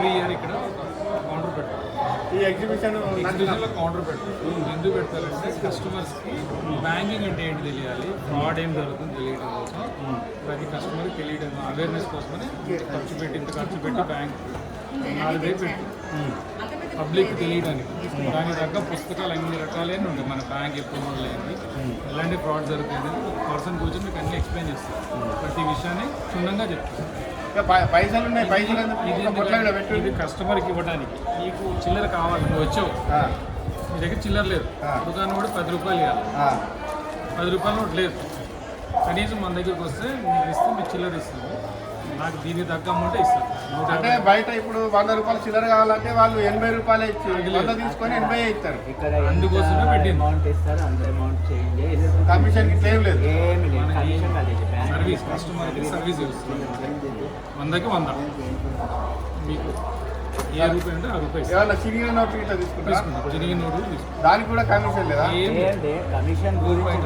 Every year ఇక్కడ counter పెట్టాలి. ఈ ఎగ్జిబిషన్ ఎగ్జిబిషన్లో కౌంటర్ పెట్టారు ఎందుకు పెట్టాలంటే కస్టమర్స్కి బ్యాంకింగ్ అంటే ఏంటి తెలియాలి. ఫ్రాడ్ ఏం జరుగుతుంది తెలియడం కోసం. ప్రతి కస్టమర్కి తెలియడం అవేర్నెస్ కోసమని ఖర్చు పెట్టి ఇంత ఖర్చు పెట్టి బ్యాంక్ నాలుగు పెట్టి పబ్లిక్ తెలియడానికి. దాని తగ్గ పుస్తకాలు అన్ని రకాలైన ఉంటాయి. మన బ్యాంక్ ఎప్పుడు మొదలైంది ఎలాంటి ఫ్రాడ్ జరుగుతుంది పర్సన్ కూర్చొని మీకు అన్ని ఎక్స్ప్లెయిన్ చేస్తారు. ప్రతి విషయాన్ని క్షుణ్ణంగా చెప్తారు. పైసలు ఉన్నాయి పైసలు? ఇది కస్టమర్కి ఇవ్వడానికి నీకు చిల్లర కావాలి నువ్వు వచ్చావు. మీ దగ్గర చిల్లర లేదు. దుకాణం కూడా పది రూపాయలు ఇవ్వాలి. పది రూపాయలు లేదు. కనీసం మన దగ్గరికి వస్తే మీకు ఇస్తే మీకు చిల్లర ఇస్తాము నాకు దీనికి తగ్గ అమౌంట్ ఇస్తాను నూట అంటే బయట ఇప్పుడు వంద రూపాయలు చిల్లర కావాలంటే వాళ్ళు ఎనభై రూపాయలు ఇచ్చి వంద తీసుకొని ఎనభై ఇస్తారు. ఇక్కడ అందుకోసమే పెట్టింది. అమౌంట్ ఇస్తారు అంత అమౌంట్ చేంజ్ కమిషన్ ఏం లేదు. సర్వీస్ కస్టమర్కి సర్వీస్ ఇస్తుంది వందకి వంద. మీకు ఏ రూపాయి అంటే ఆ రూపాయి. ఏమన్నా చిరిగిన నోట్లు ఇట్లా చిరిగిన నోటు దానికి కూడా కమిషన్ లేదా? కమిషన్ గురించి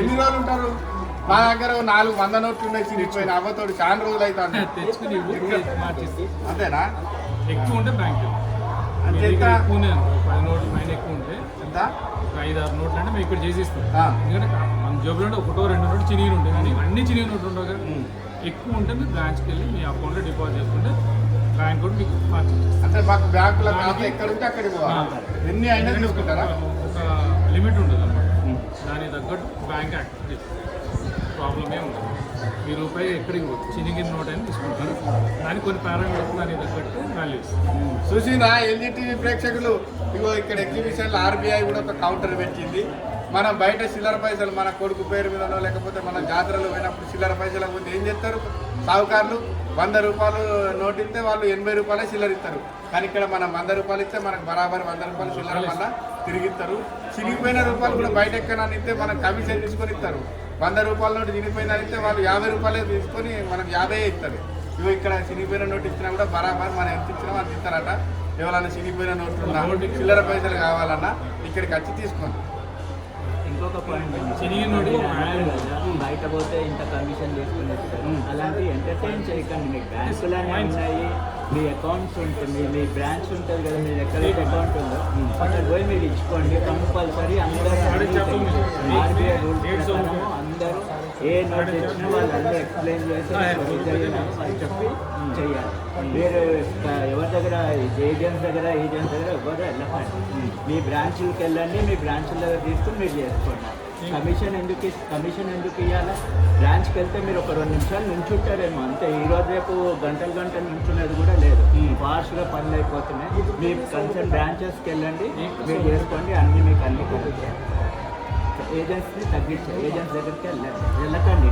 ఎన్ని రోజులు ఉంటారు? మా దగ్గర నాలుగు వంద నోట్లు ఉన్నాయి చిరిగిపోయిన అవ్వతోడు చాలా రోజులు మార్చేసి. అంతేనా? ఎక్కువ ఉంటే బ్యాంక్ అంటే? ఎక్కువనే పది నోట్లు పైన ఎక్కువ ఉంటే ఎంత? ఒక ఐదు ఆరు నోట్లు అంటే మేము ఇక్కడ చేసిస్తాం. ఆ. ఎందుకంటే మన జోబులో ఒకటో రెండు నోట్లు చినిగి ఉంటాయి. కానీ అన్ని చినిగి నోట్లు ఉండవు కదా. ఎక్కువ ఉంటే మీరు బ్రాంచ్కి వెళ్ళి మీ అకౌంట్లో డిపాజిట్ చేసుకుంటే బ్యాంక్ కూడా మీకు అంటే మాకు బ్యాంకులో ఖాతా ఎక్కడ ఉంటే అక్కడికి ఎన్ని అయినా తీసుకుంటారా? ఒక లిమిట్ ఉంటుంది అన్నమాట దానికి తగ్గట్టు బ్యాంక్ యాక్టివ్ చేస్తుంది. ప్రాబ్లమే ఉండదు. ఈ రూపాయి ఎక్కడికి పోదు. చినిగిన నోట్ అని తీసుకుంటారు. దానికి కొన్ని పారామీటర్స్ దానికి తగ్గట్టు వాల్యూస్ చూసిందా ఎల్జీ ప్రేక్షకులు ఇగో ఇక్కడ ఎగ్జిబిషన్లో ఆర్బీఐ కూడా ఒక కౌంటర్ పెట్టింది. మనం బయట చిల్లర పైసలు మన కొడుకు పేరు మీదనో లేకపోతే మన జాతరలో పోయినప్పుడు చిల్లర పైసలు పోతే ఏం చేస్తారు? సావుకారులు వంద రూపాయలు నోటు ఇస్తే వాళ్ళు ఎనభై రూపాయలే చిల్లర ఇస్తారు. కానీ ఇక్కడ మనం వంద రూపాయలు ఇస్తే మనకు బరాబర్ వంద రూపాయలు చిల్లర వల్ల తిరిగి ఇస్తారు చిరిగిపోయిన రూపాయలు కూడా బయట ఎక్కడన్నా ఇస్తే మనం కమిషన్ తీసుకొని ఇస్తారు. వంద రూపాయల నోటు చిరిగిపోయిందని ఇస్తే వాళ్ళు యాభై రూపాయలే తీసుకొని మనకు యాభై ఇస్తారు. ఇవి ఇక్కడ చినిగిపోయిన నోటు ఇచ్చినా కూడా బరాబర్ మనం ఎంత ఇచ్చినా అంత ఇస్తారట. ఎవరైనా చినిగిపోయిన నోట్లు ఉన్నా చిల్లర పైసలు కావాలన్నా ఇక్కడికి వచ్చి తీసుకోండి. ఇంకొక పాయింట్ బయట పోతే ఇంత కమిషన్ తీసుకుని ఇస్తారు అలాంటి ఎంటర్టైన్ చేయకండి. మీకు Points. ఉన్నాయి మీ అకౌంట్స్ ఉంటుంది మీ బ్రాంచ్ ఉంటుంది కదా మీరు ఎక్కడైతే అకౌంట్ ఉందో అక్కడ పోయి మీరు ఇచ్చుకోండి. కంపల్సరీ అందరూ. ఆర్బీఐ రూల్స్ Dates ప్రకారం ఉంటాయి. అందరూ ఏ నోట్ ఇచ్చినా వాళ్ళు ఎక్స్ప్లెయిన్ చేసి చెప్పి చేయాలి మీరు ఎవరి దగ్గర ఏజెంట్స్ దగ్గర ఏజెంట్స్ దగ్గర ఎవరు వెళ్ళకండి. మీ బ్రాంచ్లకు వెళ్ళండి మీ బ్రాంచ్ల దగ్గర తీసుకుని మీరు చేసుకోండి. కమిషన్ ఎందుకు కమిషన్ ఎందుకు ఇవ్వాలా బ్రాంచ్కి వెళ్తే మీరు ఒక రెండు నిమిషాలు నుంచుంటారేమో. అంతే ఈ రోజు రేపు గంటలు గంటలు నుంచునేది కూడా లేదు. ఫాస్ట్గా పనులు అయిపోతున్నాయి. మీ కన్సర్న్ బ్రాంచెస్కి వెళ్ళండి మీరు చేసుకోండి అన్ని మీకు అన్ని కలుగుతాయి ఏజెంట్స్ని తగ్గించారు ఏజెంట్స్ దగ్గరికి వెళ్ళకండి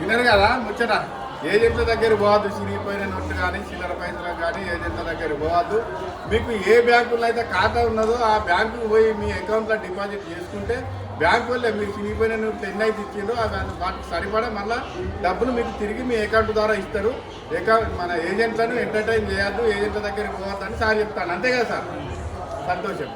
వినరు కదా ముచ్చట? ఏజెంట్ల దగ్గర పోవద్దు చిరిగిపోయిన నోట్లు కానీ చిల్లర పైసలు కానీ ఏజెంట్ల దగ్గర పోవద్దు. మీకు ఏ బ్యాంకులో అయితే ఖాతా ఉన్నదో ఆ బ్యాంకుకు పోయి మీ అకౌంట్లో డిపాజిట్ చేసుకుంటే బ్యాంకు వల్లే మీరు చిరిగిపోయిన నోట్లు ఎన్ని అయితే ఇచ్చిందో అది వాటికి సరిపడా మళ్ళీ డబ్బులు మీకు తిరిగి మీ అకౌంట్ ద్వారా ఇస్తారు. అకౌంట్ మన ఏజెంట్లను ఎంటర్టైన్ చేయొద్దు ఏజెంట్ల దగ్గర పోవద్దు అని సార్ చెప్తాను. అంతే కదా సార్? సంతోషం.